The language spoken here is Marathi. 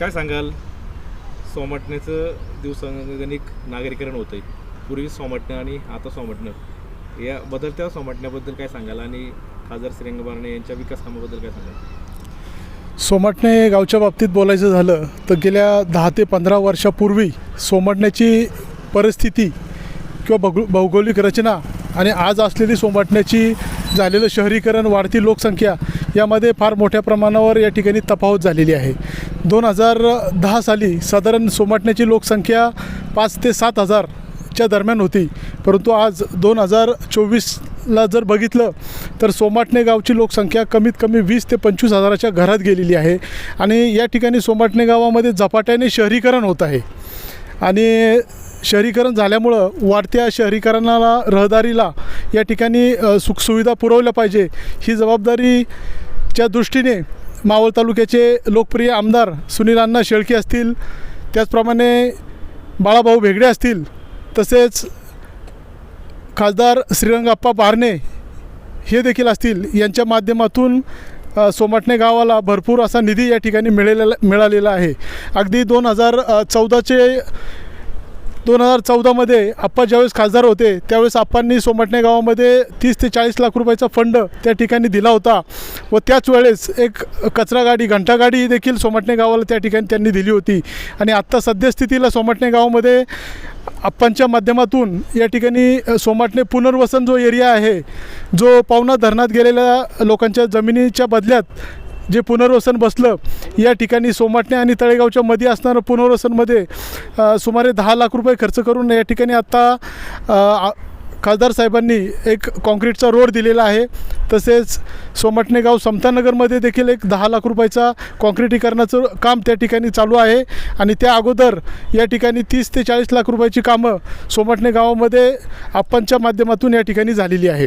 काय सांगाल? सोमटण्याचं दिवसांगणिक नागरीकरण होतं आहे पूर्वी सोमटणं आणि आता सोमटणं. या बदलत्या सोमटण्याबद्दल काय सांगाल? आणि खासदार श्रीरंगबारणे यांच्या विकास कामाबद्दल काय सांगाल? सोमटणे गावच्या बाबतीत बोलायचं झालं तर गेल्या दहा ते पंधरा वर्षापूर्वी सोमटण्याची परिस्थिती किंवा भौगो भौगोलिक रचना आणि आज असलेली सोमटण्याची झालेलं शहरीकरण वाढती लोकसंख्या यामध्ये फार मोठ्या प्रमाणावर या ठिकाणी तफावत झालेली आहे. दोन हजार दहा साली साधारण सोमाटण्याची लोकसंख्या पाच ते सात हजारच्या दरम्यान होती. परंतु आज दोन हजार चोवीसला जर बघितलं तर सोमाटणे गावची लोकसंख्या कमीत कमी वीस ते पंचवीस हजाराच्या घरात गेलेली आहे. आणि या ठिकाणी सोमाटणे गावामध्ये झपाट्याने शहरीकरण होत आहे. आणि शहरीकरण झाल्यामुळं वाढत्या शहरीकरणाला रहदारीला या ठिकाणी सुखसुविधा पुरवल्या पाहिजे. ही जबाबदारीच्या दृष्टीने मावळ तालुक्याचे लोकप्रिय आमदार सुनील अण्णा शेळके असतील त्याचप्रमाणे बाळाभाऊ भेगडे असतील तसेच खासदार श्रीरंगाप्पा बारणे हे देखील असतील. यांच्या माध्यमातून सोमाटणे गावाला भरपूर असा निधी या ठिकाणी मिळालेला मिळालेला आहे. अगदी दोन हजार चौदाचे दोन हजार चौदामध्ये आप्पा ज्यावेळेस खासदार होते त्यावेळेस आप्पांनी सोमटणे गावामध्ये तीस ते चाळीस लाख रुपयाचा फंड त्या ठिकाणी दिला होता. व त्याच वेळेस एक कचरा गाडी घंटा गाडी देखील सोमटणे गावाला त्या ठिकाणी त्यांनी दिली होती. आणि आत्ता सद्यस्थितीला सोमटणे गावामध्ये आप्पांच्या माध्यमातून या ठिकाणी सोमाटणे पुनर्वसन जो एरिया आहे जो पावना धरणात गेलेल्या लोकांच्या जमिनीच्या बदल्यात जे पुनर्वसन बसलं या ठिकाणी सोमाटणे आणि तळेगावच्या मध्ये असणारं पुनर्वसनमध्ये सुमारे दहा लाख रुपये खर्च करून या ठिकाणी आत्ता खासदार साहेबांनी एक कॉन्क्रीटचा रोड दिलेला आहे. तसेच सोमटणे गाव समतानगरमध्ये देखील एक दहा लाख रुपयाचा कॉन्क्रिटीकरणाचं काम त्या ठिकाणी चालू आहे. आणि त्या अगोदर या ठिकाणी तीस ते चाळीस लाख रुपयाची कामं सोमटणे गावामध्ये आप्पांच्या माध्यमातून या ठिकाणी झालेली आहे.